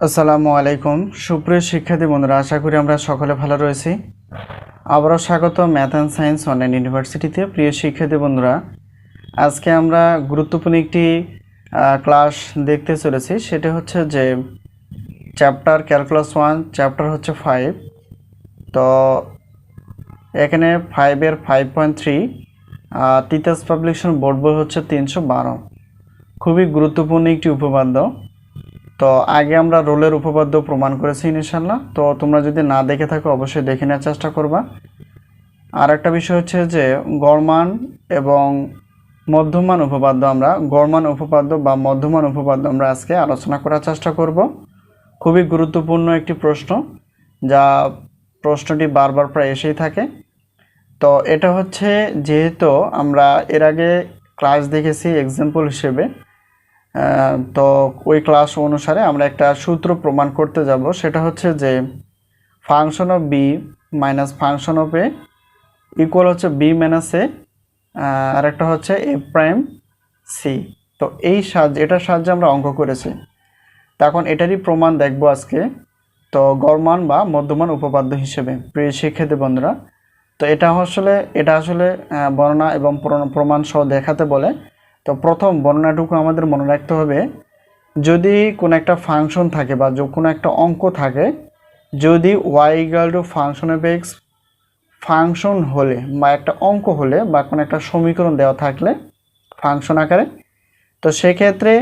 আসসালামু আলাইকুম। সুপ্রিয় শিক্ষার্থী বন্ধুরা, আশা করি আমরা সকলে ভালো রয়েছি। আবারও স্বাগত ম্যাথ অ্যান্ড সায়েন্স অনলাইন ইউনিভার্সিটিতে। প্রিয় শিক্ষার্থী বন্ধুরা, আজকে আমরা গুরুত্বপূর্ণ একটি ক্লাস দেখতে চলেছি। সেটা হচ্ছে যে, চ্যাপ্টার ক্যালকুলাস ওয়ান, চ্যাপ্টার হচ্ছে ফাইভ। তো এখানে ফাইভের five point three Titas publication board বই হচ্ছে তিনশো বারো। খুবই গুরুত্বপূর্ণ একটি উপপাদ্য। তো আগে আমরা রোলের উপপাদ্য প্রমাণ করেছি ইনশাল্লাহ তো তোমরা যদি না দেখে থাকো, অবশ্যই দেখে নেওয়ার চেষ্টা করবা। আর একটা বিষয় হচ্ছে যে, গড়মান এবং মধ্যমান উপপাদ্য আমরা, গড়মান উপপাদ্য বা মধ্যমান উপপাদ্য আমরা আজকে আলোচনা করার চেষ্টা করব। খুবই গুরুত্বপূর্ণ একটি প্রশ্ন, যা প্রশ্নটি বারবার প্রায় এসেই থাকে। তো এটা হচ্ছে, যেহেতু আমরা এর আগে ক্লাস দেখেছি এক্সাম্পল হিসেবে তো ওই ক্লাস অনুসারে আমরা একটা সূত্র প্রমাণ করতে যাব। সেটা হচ্ছে যে function of B minus function of A equal হচ্ছে বি মাইনাস এ আর একটা হচ্ছে এ প্রাইম সি তো এই সাহায্যে, এটার সাহায্যে আমরা অঙ্ক করেছি। তখন এটারই প্রমাণ দেখব আজকে। তো গড়মান বা মধ্যমান উপপাদ্য হিসেবে, প্রিয় শিক্ষার্থী বন্ধুরা। তো এটা আসলে এটা আসলে বর্ণনা এবং প্রমাণ সহ দেখাতে বলে। তো প্রথম বর্ণনাটুকু আমাদের মনে রাখতে হবে, যদি কোনো একটা ফাংশন থাকে বা কোনো একটা অঙ্ক থাকে, যদি Y equal to function of X function হলে বা একটা অঙ্ক হলে বা কোনো একটা সমীকরণ দেওয়া থাকলে ফাংশন আকারে, তো সেক্ষেত্রে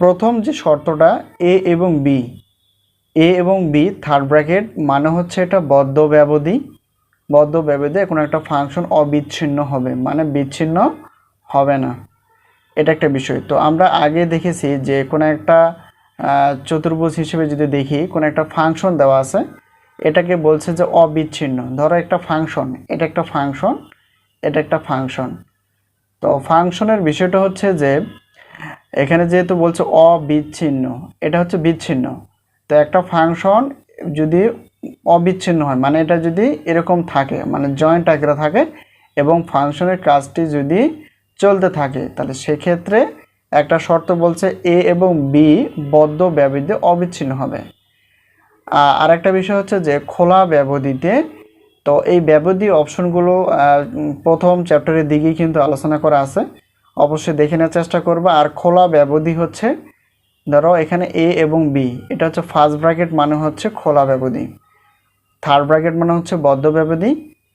প্রথম যে শর্তটা এ এবং বি এ এবং বি থার্ড ব্র্যাকেট মানে হচ্ছে এটা বদ্ধ ব্যবধি বদ্ধ ব্যবধি কোনো একটা ফাংশন অবিচ্ছিন্ন হবে মানে বিচ্ছিন্ন হবে না। এটা একটা বিষয়। তো আমরা আগে দেখেছি যে কোনো একটা চতুর্ভুজ হিসেবে যদি দেখি, কোনো একটা ফাংশন দেওয়া আছে, এটাকে বলছে যে অবিচ্ছিন্ন। ধরো একটা ফাংশন এটা একটা ফাংশন এটা একটা ফাংশন তো ফাংশনের বিষয়টা হচ্ছে যে, এখানে যেহেতু বলছে অবিচ্ছিন্ন, এটা হচ্ছে বিচ্ছিন্ন। তো একটা ফাংশন যদি অবিচ্ছিন্ন হয় মানে এটা যদি এরকম থাকে মানে জয়েন্ট আকারে থাকে, এবং ফাংশনের কাজটি যদি চলতে থাকে। তাহলে সেক্ষেত্রে একটা শর্ত বলছে এ এবং বি বদ্ধ ব্যবধিতে অবিচ্ছিন্ন হবে। আর একটা বিষয় হচ্ছে যে খোলা ব্যবধিতে, তো এই ব্যবধি অপশনগুলো প্রথম চ্যাপ্টারের দিকেই কিন্তু আলোচনা করা আছে। অবশ্যই দেখে নেওয়ার চেষ্টা করবে। আর খোলা ব্যবধি হচ্ছে, ধরো এখানে এ এবং বি, এটা হচ্ছে ফার্স্ট ব্র্যাকেট মানে হচ্ছে খোলা ব্যবধি। থার্ড ব্র্যাকেট মানে হচ্ছে বদ্ধ ব্যবধি।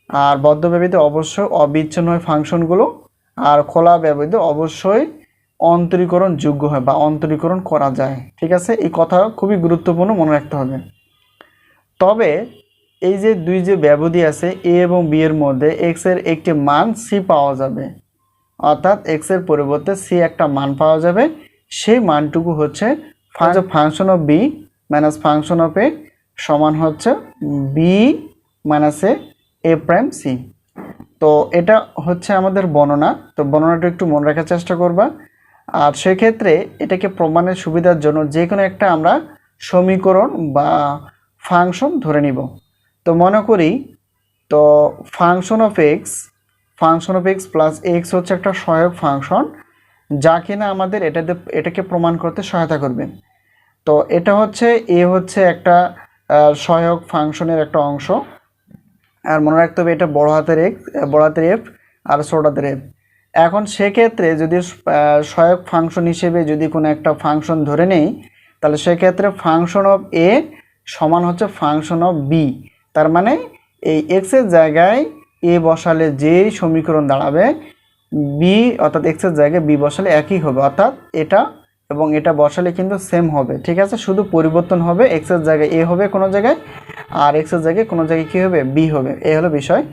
আর বদ্ধ ব্যবধি অবশ্যই অবিচ্ছিন্ন ফাংশনগুলো আর খোলা ব্যবধি অবশ্যই অন্তরীকরণ যোগ্য হয় বা অন্তরীকরণ করা যায়। ঠিক আছে? এই কথা খুবই গুরুত্বপূর্ণ মনে রাখতে হবে। তবে এই যে দুই যে ব্যবধি আছে এ এবং বি এর মধ্যে এক্সের একটি মান সি পাওয়া যাবে। অর্থাৎ এক্সের পরিবর্তে সি একটা মান পাওয়া যাবে। সেই মানটুকু হচ্ছে function of B minus function of A সমান হচ্ছে B minus A A prime C তো এটা হচ্ছে আমাদের বর্ণনা। তো বর্ণনাটা একটু মনে রাখার চেষ্টা করবা। আর সেক্ষেত্রে এটাকে প্রমাণের সুবিধার জন্য যে কোনো একটা আমরা সমীকরণ বা ফাংশন ধরে নিব। তো মনে করি, তো function of X function of X plus X হচ্ছে একটা সহায়ক ফাংশন, যা কিনা আমাদের এটাতে, এটাকে প্রমাণ করতে সহায়তা করবে। তো এটা হচ্ছে, এ হচ্ছে একটা সহায়ক ফাংশনের একটা অংশ। আর মনে রাখতে হবে এটা বড় হাতের এক্স বড় হাতের এফ আর ছোট হাতের এফ এখন সেক্ষেত্রে যদি সহায়ক ফাংশন হিসেবে যদি কোনো একটা ফাংশন ধরে নেই, তাহলে সেক্ষেত্রে ফাংশন অফ এ সমান হচ্ছে ফাংশন অফ বি তার মানে এই এক্সের জায়গায় এ বসালে যেই সমীকরণ দাঁড়াবে বি অর্থাৎ এক্সের জায়গায় বি বসালে একই হবে। অর্থাৎ এটা এবং এটা বসালে কিন্তু সেম হবে। ঠিক আছে? শুধু পরিবর্তন হবে এক্সের জায়গায় এ হবে কোনো জায়গায়। আর এক্সের জায়গায় কোনো জায়গায় কী হবে? বি হবে। এই হলো বিষয়।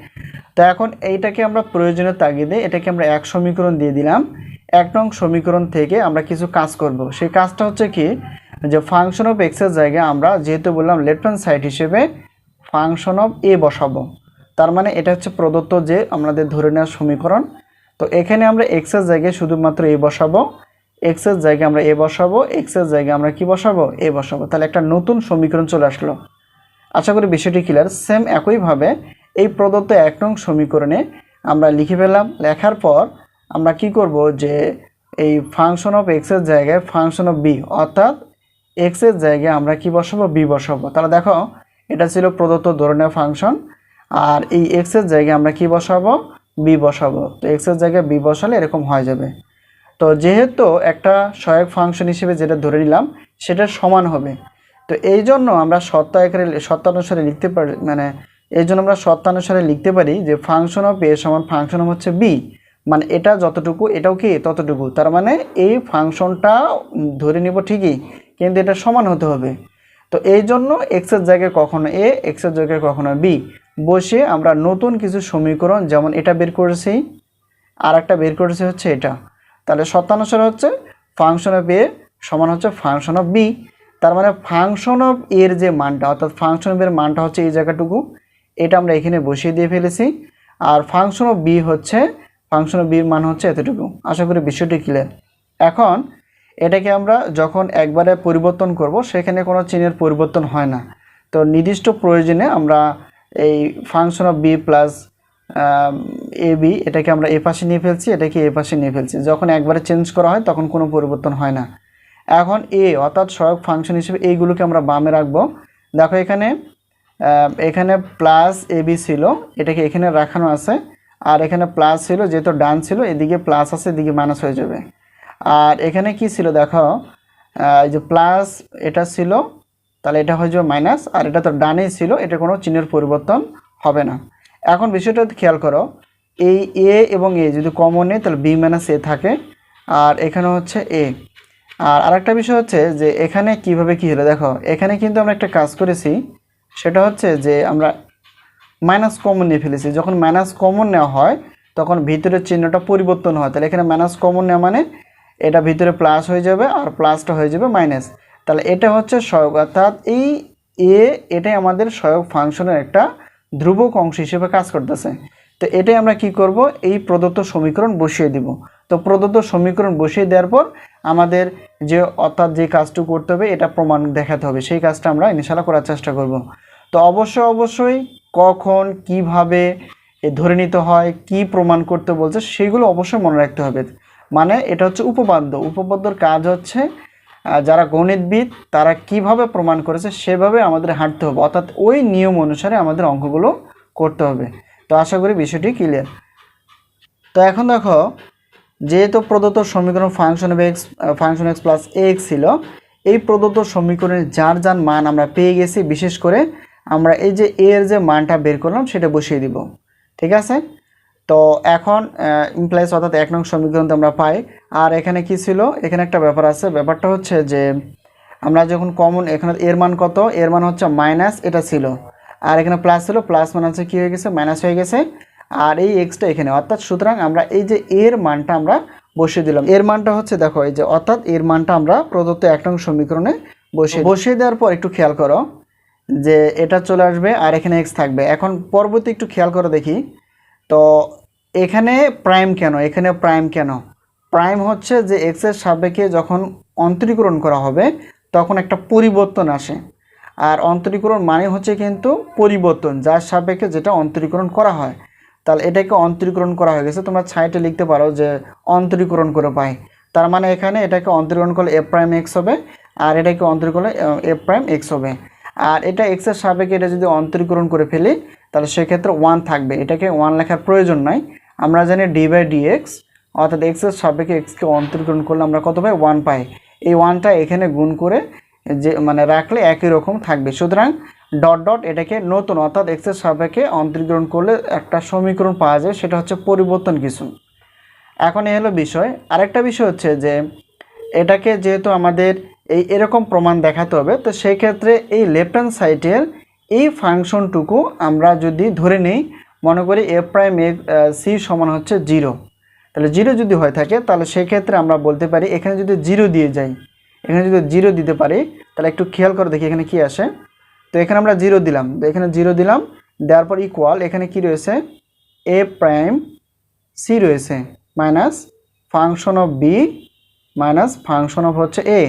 তো এখন এইটাকে আমরা প্রয়োজনের তাগিদে এটাকে আমরা এক সমীকরণ দিয়ে দিলাম। এক নং সমীকরণ থেকে আমরা কিছু কাজ করব। সেই কাজটা হচ্ছে কি? যে ফাংশন অফ এক্সের জায়গায় আমরা যেহেতু বললাম লেফট হ্যান্ড সাইড হিসেবে ফাংশন অফ এ বসাবো। তার মানে এটা হচ্ছে প্রদত্ত যে আমাদের ধরে নেওয়ার সমীকরণ। তো এখানে আমরা এক্সের জায়গায় শুধুমাত্র এ বসাবো। এক্সের জায়গায় আমরা এ বসাবো। এক্সের জায়গায় আমরা কি বসাবো? এ বসাবো। তাহলে একটা নতুন সমীকরণ চলে আসলো। আশা করি বিষয়টি ক্লিয়ার সেম একইভাবে এই প্রদত্ত এক নং সমীকরণে আমরা লিখে ফেললাম। লেখার পর আমরা কি করব যে এই ফাংশন অফ এক্সের জায়গায় ফাংশন অফ বি অর্থাৎ এক্সের জায়গায় আমরা কি বসাবো? বি বসাবো। তাহলে দেখো, এটা ছিল প্রদত্ত ধরনের ফাংশন আর এই এক্সের জায়গায় আমরা কি বসাবো? বি বসাবো। তো এক্সের জায়গায় বি বসালে এরকম হয়ে যাবে। তো যেহেতু একটা সহায়ক ফাংশন হিসেবে যেটা ধরে নিলাম সেটা সমান হবে। তো এই জন্য আমরা সত্য আকারে সত্যানুসারে লিখতে পারি মানে এই জন্য আমরা সত্যানুসারে লিখতে পারি যে ফাংশন অফ এ সমান ফাংশন হচ্ছে বি মানে এটা যতটুকু, এটাও কি? ততটুকু। তার মানে এই ফাংশনটা ধরে নিব ঠিকই, কিন্তু এটা সমান হতে হবে। তো এই জন্য এক্সের জায়গায় কখনো এ এক্সের জায়গায় কখনো বি বসে আমরা নতুন কিছু সমীকরণ, যেমন এটা বের করেছি আর একটা বের করেছি হচ্ছে এটা। তাহলে সত্যানুসারে হচ্ছে ফাংশন অফ এ সমান হচ্ছে ফাংশন অফ বি তার মানে ফাংশন অফ এর যে মানটা, অর্থাৎ ফাংশন অফ এর মানটা হচ্ছে এই জায়গাটুকু। এটা আমরা এখানে বসিয়ে দিয়ে ফেলেছি। আর ফাংশন অফ বি হচ্ছে ফাংশন অফ বির মান হচ্ছে এতটুকু। আশা করি বিষয়টি ক্লিয়ার এখন, এটাকে আমরা যখন একবারে পরিবর্তন করব, সেখানে কোনো চিহ্নের পরিবর্তন হয় না। তো নির্দিষ্ট প্রয়োজনে আমরা এই function of B plus A B এটাকে আমরা এ পাশে নিয়ে ফেলছি, এটাকে এ পাশে নিয়ে ফেলছি। যখন একবারে চেঞ্জ করা হয়, তখন কোনো পরিবর্তন হয় না। এখন এ অর্থাৎ সহায়ক ফাংশন হিসেবে এইগুলোকে আমরা বামে রাখব। দেখো এখানে এখানে প্লাস এ বি ছিল, এটাকে এখানে রাখানো আছে। আর এখানে প্লাস ছিল, যেহেতু ডান ছিল, এদিকে প্লাস আছে, এদিকে মাইনাস হয়ে যাবে। আর এখানে কি ছিল দেখো এই যে প্লাস এটা ছিল, তাহলে এটা হয়ে যাবে মাইনাস আর এটা তো ডানেই ছিল, এটা কোনো চিহ্নের পরিবর্তন হবে না। এখন বিষয়টা খেয়াল করো, এই এ এবং এ যদি কমন নেই, তাহলে বি মাইনাস এ থাকে। আর এখানে হচ্ছে এ আর আরেকটা বিষয় হচ্ছে যে এখানে কীভাবে কি হলো? দেখো, এখানে কিন্তু আমরা একটা কাজ করেছি, সেটা হচ্ছে যে আমরা মাইনাস কমন নিয়ে ফেলেছি। যখন মাইনাস কমন নেওয়া হয়, তখন ভিতরের চিহ্নটা পরিবর্তন হয়। তাহলে এখানে মাইনাস কমন নেওয়া মানে এটা ভিতরে প্লাস হয়ে যাবে আর প্লাসটা হয়ে যাবে মাইনাস তাহলে এটা হচ্ছে সহায়ক অর্থাৎ এই এ এটাই আমাদের সহায়ক ফাংশনের একটা ধ্রুবক অংশ হিসেবে কাজ করতেছে। তো এটাই আমরা কি করব? এই প্রদত্ত সমীকরণ বসিয়ে দিব। তো প্রদত্ত সমীকরণ বসিয়ে দেওয়ার পর আমাদের যে অর্থাৎ যে কাজটুকু করতে হবে, এটা প্রমাণ দেখাতে হবে। সেই কাজটা আমরা ইনশাল্লাহ করার চেষ্টা করব। তো অবশ্যই অবশ্যই কখন, কীভাবে ধরে নিতে হয়, কি প্রমাণ করতে বলছে, সেগুলো অবশ্যই মনে রাখতে হবে। মানে এটা হচ্ছে উপপাদ্য। উপপাদ্যর কাজ হচ্ছে যারা গণিতবিদ, তারা কীভাবে প্রমাণ করেছে, সেভাবে আমাদের হাঁটতে হবে। অর্থাৎ ওই নিয়ম অনুসারে আমাদের অঙ্কগুলো করতে হবে। তো আশা করি বিষয়টি ক্লিয়ার তো এখন দেখো যেহেতু প্রদত্ত সমীকরণ function of X function X plus X ছিল, এই প্রদত্ত সমীকরণের যার যার মান আমরা পেয়ে গেছি, বিশেষ করে আমরা এই যে এর যে মানটা বের করলাম, সেটা বসিয়ে দিব। ঠিক আছে? তো এখন ইমপ্লাইজ অর্থাৎ এক নং সমীকরণ তো আমরা পাই। আর এখানে কি ছিল? এখানে একটা ব্যাপার আছে। ব্যাপারটা হচ্ছে যে, আমরা যখন কমন এখানে এর মান কত? এর মান হচ্ছে মাইনাস এটা ছিল। আর এখানে প্লাস ছিল। প্লাস মানে হচ্ছে কী হয়ে গেছে? মাইনাস হয়ে গেছে। আর এই এক্সটা এখানে, অর্থাৎ সুতরাং আমরা এই যে এর মানটা আমরা বসিয়ে দিলাম। এর মানটা হচ্ছে, দেখো, এই যে, অর্থাৎ এর মানটা আমরা প্রদত্ত এক নং সমীকরণে বসিয়ে বসিয়ে দেওয়ার পর একটু খেয়াল করো যে, এটা চলে আসবে আর এখানে এক্স থাকবে। এখন পরবর্তী একটু খেয়াল করে দেখি। তো এখানে প্রাইম কেন? এখানে প্রাইম কেন? প্রাইম হচ্ছে যে এক্সের সাপেক্ষে যখন অন্তরীকরণ করা হবে, তখন একটা পরিবর্তন আসে। আর অন্তরীকরণ মানে হচ্ছে কিন্তু পরিবর্তন, যার সাপেক্ষে যেটা অন্তরীকরণ করা হয়। তাহলে এটাকে অন্তরীকরণ করা হয়ে গেছে। তোমরা ছাইটে লিখতে পারো যে অন্তরীকরণ করে পাই। তার মানে এখানে এটাকে অন্তরীকরণ করলে এফ প্রাইম এক্স হবে আর এটাকে অন্তরীকরণ করলে এফ প্রাইম এক্স হবে। আর এটা এক্সের সাপেক্ষে এটা যদি অন্তরীকরণ করে ফেলি, তাহলে সেক্ষেত্রে ওয়ান থাকবে। এটাকে ওয়ান লেখার প্রয়োজন নাই। আমরা জানি ডি বাই ডি এক্স, অর্থাৎ এক্সের সাপেক্ষে এক্সকে অন্তরীকরণ করলে আমরা কত পাই? ওয়ান পাই। এই ওয়ানটা এখানে গুণ করে যে মানে রাখলে একই রকম থাকবে। সুতরাং ডট ডট এটাকে নতুন অর্থাৎ এক্সের সাপেক্ষে অন্তর্গ্রহণ করলে একটা সমীকরণ পাওয়া যায়, সেটা হচ্ছে পরিবর্তন কিছু। এখন এই হলো বিষয়। আরেকটা বিষয় হচ্ছে যে, এটাকে যেহেতু আমাদের এই এরকম প্রমাণ দেখাতে হবে, তো সেই ক্ষেত্রে এই লেফট হ্যান্ড সাইডের এই ফাংশনটুকু আমরা যদি ধরে নিই, মনে করি এ প্রাইম এ সি সমান হচ্ছে জিরো তাহলে জিরো যদি হয়ে থাকে, তাহলে সেক্ষেত্রে আমরা বলতে পারি এখানে যদি জিরো দিয়ে যাই, এখানে যদি জিরো দিতে পারি, তাহলে একটু খেয়াল করে দেখি এখানে কি আসে। তো এখানে আমরা জিরো দিলাম। তো এখানে জিরো দিলাম। দেওয়ার পর ইকুয়াল এখানে কি রয়েছে? এ প্রাইম সি রয়েছে। Minus function of B minus function of হচ্ছে এ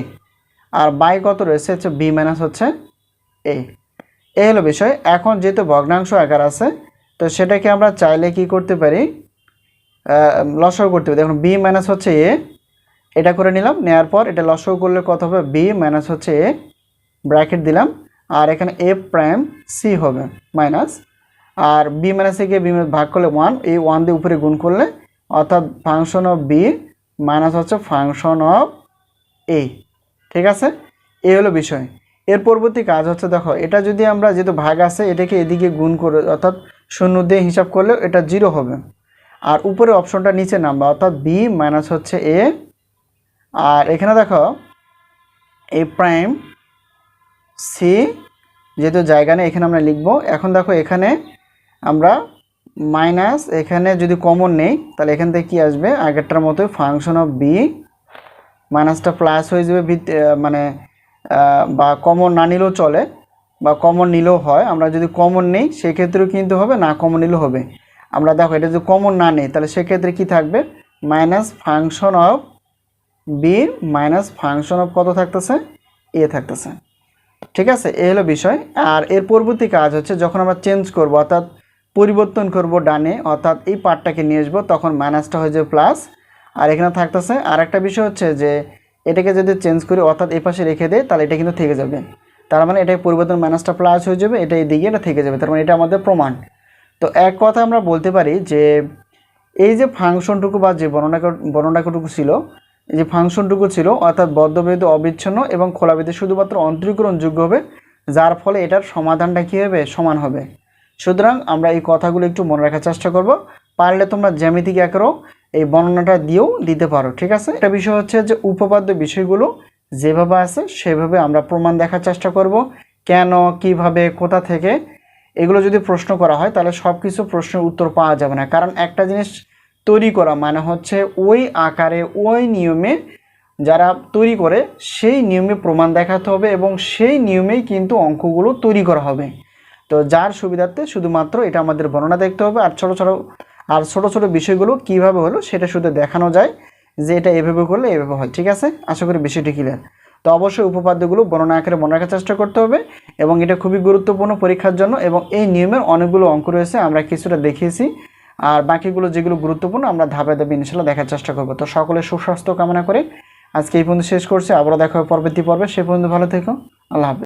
আর বাই কত রয়েছে? হচ্ছে বি মাইনাস হচ্ছে এ এই হলো বিষয়। এখন যেহেতু ভগ্নাংশ আকার আছে, তো সেটাকে আমরা চাইলে কি করতে পারি? লসাও করতে পারি। দেখুন বি মাইনাস হচ্ছে এ এটা করে নিলাম। নেওয়ার পর এটা লসও করলে কত হবে? বি মাইনাস হচ্ছে এ ব্র্যাকেট দিলাম। আর এখানে এ প্রাইম সি হবে মাইনাস আর বি মাইনাস এ কে বি ভাগ করলে ওয়ান এই ওয়ান দিয়ে উপরে গুণ করলে অর্থাৎ ফাংশন অফ বি মাইনাস হচ্ছে ফাংশন অফ এ ঠিক আছে? এই হলো বিষয়। এর পরবর্তী কাজ হচ্ছে দেখো, এটা যদি আমরা যেহেতু ভাগ আছে, এটাকে এদিকে গুণ করে, অর্থাৎ শূন্য দিয়ে হিসাব করলে এটা জিরো হবে। আর উপরে অপশনটা নিচে নামবে অর্থাৎ বি মাইনাস হচ্ছে এ আর এখানে দেখো এ প্রাইম সি যেহেতু জায়গা নেই, এখানে আমরা লিখব। এখন দেখো এখানে আমরা মাইনাস এখানে যদি কমন নেই, তাহলে এখান থেকে কী আসবে? আগেরটার মতোই ফাংশন অফ বি মাইনাসটা প্লাস হয়ে যাবে মানে বা কমন না নিলেও চলে, বা কমন নিলেও হয়। আমরা যদি কমন নেই, সেক্ষেত্রেও কিন্তু হবে, না কমন নিলেও হবে। আমরা দেখো, এটা যদি কমন না নেই, তাহলে সেক্ষেত্রে কি থাকবে? Minus function of B minus function of কত থাকতেছে? এ থাকতেছে। ঠিক আছে? এ হলো বিষয়। আর এর পরবর্তী কাজ হচ্ছে যখন আমরা চেঞ্জ করব, অর্থাৎ পরিবর্তন করব ডানে, অর্থাৎ এই পার্টটাকে নিয়ে আসব, তখন মাইনাসটা হয়ে যাবে প্লাস আর এখানে থাকতেছে আর একটা বিষয় হচ্ছে যে, এটাকে যদি চেঞ্জ করি, অর্থাৎ এই পাশে রেখে দেয় তাহলে এটা কিন্তু থেকে যাবে। তার মানে এটাই পরিবর্তন মাইনাসটা প্লাস হয়ে যাবে, এটা এদিকে এটা থেকে যাবে। তার মানে এটা আমাদের প্রমাণ। তো এক কথা আমরা বলতে পারি যে, এই যে ফাংশনটুকু বা যে বর্ণনা বর্ণনাটুকু ছিল এই যে ফাংশনটুকু ছিল, অর্থাৎ বদ্ধভেদ অবিচ্ছিন্ন এবং খোলাভেদে শুধুমাত্র অন্তরীকরণযোগ্য হবে, যার ফলে এটার সমাধানটা কী হবে? সমান হবে। সুতরাং আমরা এই কথাগুলো একটু মনে রাখার চেষ্টা করব। পারলে তোমরা জ্যামিতিক আকারও এই বর্ণনাটা দিয়েও দিতে পারো, ঠিক আছে? একটা বিষয় হচ্ছে যে উপপাদ্য বিষয়গুলো যেভাবে আছে, সেভাবে আমরা প্রমাণ দেখার চেষ্টা করব। কেন, কীভাবে, কোথা থেকে? এগুলো যদি প্রশ্ন করা হয়, তাহলে সব কিছু প্রশ্নের উত্তর পাওয়া যাবে না। কারণ একটা জিনিস তৈরি করা মানে হচ্ছে ওই আকারে, ওই নিয়মে যারা তৈরি করে, সেই নিয়মে প্রমাণ দেখাতে হবে এবং সেই নিয়মেই কিন্তু অঙ্কগুলো তৈরি করা হবে। তো যার সুবিধার্থে শুধুমাত্র এটা আমাদের বর্ণনা দেখতে হবে। আর ছোট ছোট, আর ছোট ছোট বিষয়গুলো কীভাবে হলো সেটা শুধু দেখানো যায়, যে এটা এভাবে করলে এভাবে হয়, ঠিক আছে? আশা করি বিষয়টি ক্লিয়ার তো অবশ্যই উপপাদ্যগুলো বর্ণনা আকারে মনে রাখার চেষ্টা করতে হবে এবং এটা খুবই গুরুত্বপূর্ণ পরীক্ষার জন্য এবং এই নিয়মের অনেকগুলো অঙ্ক রয়েছে, আমরা কিছুটা দেখিয়েছি। আর বাকিগুলো যেগুলো গুরুত্বপূর্ণ, আমরা ধাপে ধাপে ইনশাল্লাহ দেখার চেষ্টা করব। তো সকলের সুস্বাস্থ্য কামনা করে। আজকে এই পর্যন্ত শেষ করছি। আবারও দেখা হবে পরবর্তী পর্বে। সে পর্যন্ত ভালো থেকো। আল্লাহ হাফেজ।